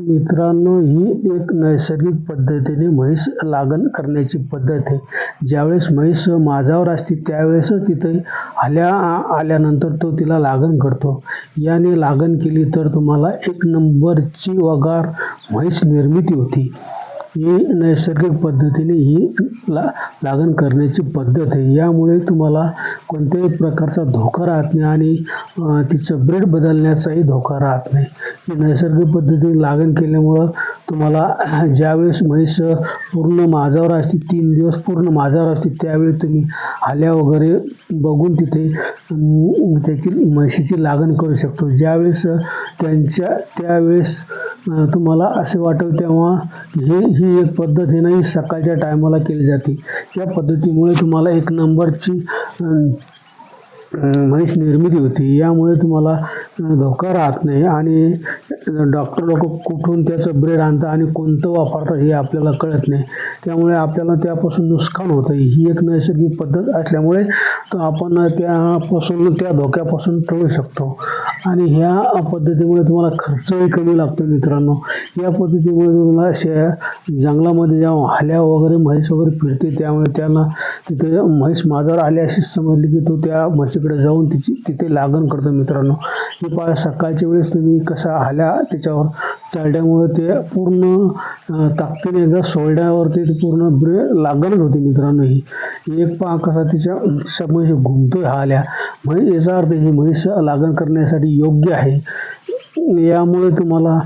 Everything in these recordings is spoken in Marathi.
मित्रांनो ही एक नैसर्गिक पद्धतीने म्हैस लागण करण्याची पद्धत आहे. ज्यावेळेस म्हैस माझावर असते त्यावेळेसच तिथे आल्या आल्यानंतर तो तिला लागण करतो. याने लागण केली तर तुम्हाला एक नंबरची वगार म्हैस निर्मिती होती. ही नैसर्गिक पद्धतीने ही ला लागण करण्याची पद्धत आहे. यामुळे तुम्हाला कोणत्याही प्रकारचा धोका राहत नाही आणि तिचं ब्रेड बदलण्याचाही धोका राहत नाही. ही नैसर्गिक पद्धतीने लागण केल्यामुळं तुम्हाला ज्यावेळेस म्हैस पूर्ण माझावर असते तीन दिवस पूर्ण माझावर असते त्यावेळी तुम्ही आल्या वगैरे बघून तिथे त्याची म्हशीची लागण करू शकतो. ज्यावेळेस त्यांच्या त्यावेळेस तुम्हाला असे वाटेल तेव्हा हे ही एक पद्धत हे नाही सकाळच्या टायमाला केली जाते. या पद्धतीमुळे तुम्हाला एक नंबरची म्हैस निर्मिती होती. यामुळे तुम्हाला धोका राहत नाही. आणि डॉक्टर लोक कुठून त्याचं ब्रेड आणतात आणि कोणतं वापरतात हे आपल्याला कळत नाही. त्यामुळे आपल्याला त्यापासून नुकसान होतं. ही एक नैसर्गिक पद्धत असल्यामुळे तर आपण त्यापासून त्या धोक्यापासून टळू शकतो. आणि ह्या पद्धतीमुळे तुम्हाला खर्चही कमी लागतो मित्रांनो. या पद्धतीमुळे तुम्हाला शे जंगलामध्ये जेव्हा हल्या वगैरे म्हैस वगैरे फिरते त्यामुळे त्यांना तिथे म्हैस माझावर आली अशी समजली की तो त्या म्हशीकडे जाऊन तिची तिथे लागण करतो मित्रांनो. हे पहा सकाळच्या वेळेस तुम्ही कसा आल्या त्याच्यावर चढल्यामुळे ते पूर्ण ताकदीने एकदा सोडल्यावरती ते पूर्ण ब्रे लागणच होती मित्रांनो ही. एक पहा कसा तिच्या समोर घुमतोय हा आल्या. म्हणजे याचा अर्थ ही म्हैस लागण करण्यासाठी योग्य आहे. यामुळे तुम्हाला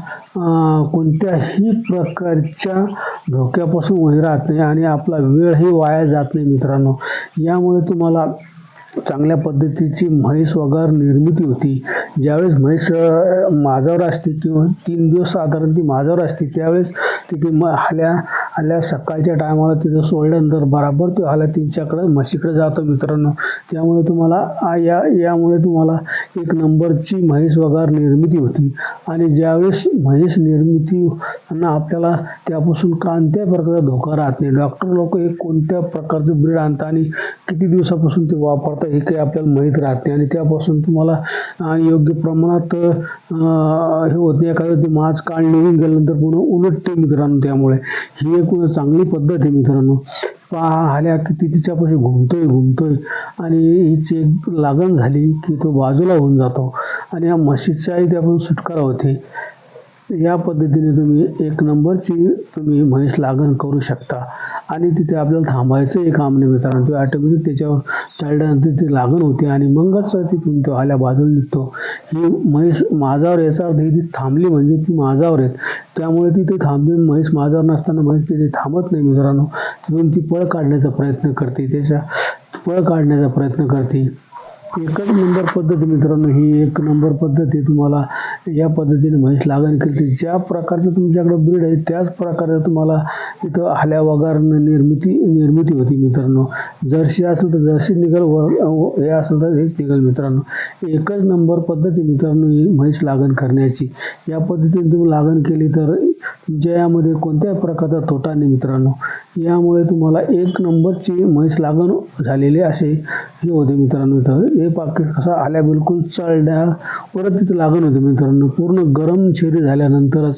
कोणत्याही प्रकारच्या धोक्यापासून वही राहत नाही आणि आपला वेळही वाया जात नाही मित्रांनो. यामुळे तुम्हाला चांगल्या पद्धतीची म्हैस वगैरे निर्मिती होती. ज्यावेळेस म्हैस माझ्यावर माझावर असते किंवा तीन दिवस साधारण ती माझावर असते त्यावेळेस तिथे म आल्या आल्या सकाळच्या टायमाला तिथं सोडल्यानंतर बराबर तो आल्या तिच्याकडं म्हशीकडे जातो मित्रांनो. त्यामुळे तुम्हाला या यामुळे तुम्हाला एक नंबरची म्हैस वगार निर्मिती होती. आणि ज्यावेळेस म्हैस निर्मिती आपल्याला त्यापासून कोणत्या प्रकारचा धोका राहत नाही. डॉक्टर लोक हे कोणत्या प्रकारचं ब्रीड आणतात आणि किती दिवसापासून ते वापरतात हे काही आपल्याला माहीत राहत नाही. आणि त्यापासून तुम्हाला योग्य प्रमाणात हे होत नाही. एखादं ते मांस काळ निघून गेल्यानंतर पुन्हा उलटते मित्रांनो त्यामुळे. ही एक चांगली पद्धत आहे मित्रांनो. पहा आल्या किती तिच्यापाशी घुमतोय घुमतोय. आणि हिची एक लागण झाली की तो बाजूला होऊन जातो. आणि या म्हशीच्याही त्यापासून सुटकारा होते. या पद्धतीने तुम्ही एक नंबरची तुम्ही म्हैस लागण करू शकता. आणि तिथे आपल्याला थांबायचंही काम नाही मित्रांनो ते ऑटोमॅटिक त्याच्यावर चालल्यानंतर ती लागण होते आणि मगच तिथून तो आल्या बाजूला निघतो. ही म्हैस माझावर याचा अर्थ ती थांबली म्हणजे ती माझावर आहे त्यामुळे तिथे थांबली म्हैस माझावर नसताना म्हैस तिथे थांबत नाही मित्रांनो. तिथून ती पळ काढण्याचा प्रयत्न करते. त्याच्या पळ काढण्याचा प्रयत्न करते. एकच नंबर पद्धत मित्रांनो ही एक नंबर पद्धत आहे. तुम्हाला या पद्धतीने म्हैस लागण केली ज्या प्रकारचं तुमच्याकडं ब्रीड आहे त्याच प्रकारे तुम्हाला तिथं हल्या वगारनं निर्मिती निर्मिती होती मित्रांनो. जर्शी असेल तर जर्शी निघल व हे असेल तर हेच निघल मित्रांनो. एकच नंबर पद्धती मित्रांनो ही म्हैस लागण करण्याची. या पद्धतीने तुम्ही लागण केली तर जयामध्ये कोणत्याही प्रकारचा तोटा नाही मित्रांनो. यामुळे तुम्हाला एक नंबरची म्हैस लागण झालेली असे हे होते मित्रांनो इथं. हे पाकिट कसा आल्या बिलकुल चढल्या परत तिथं लागण होते मित्रांनो. पूर्ण गरम शेरी झाल्यानंतरच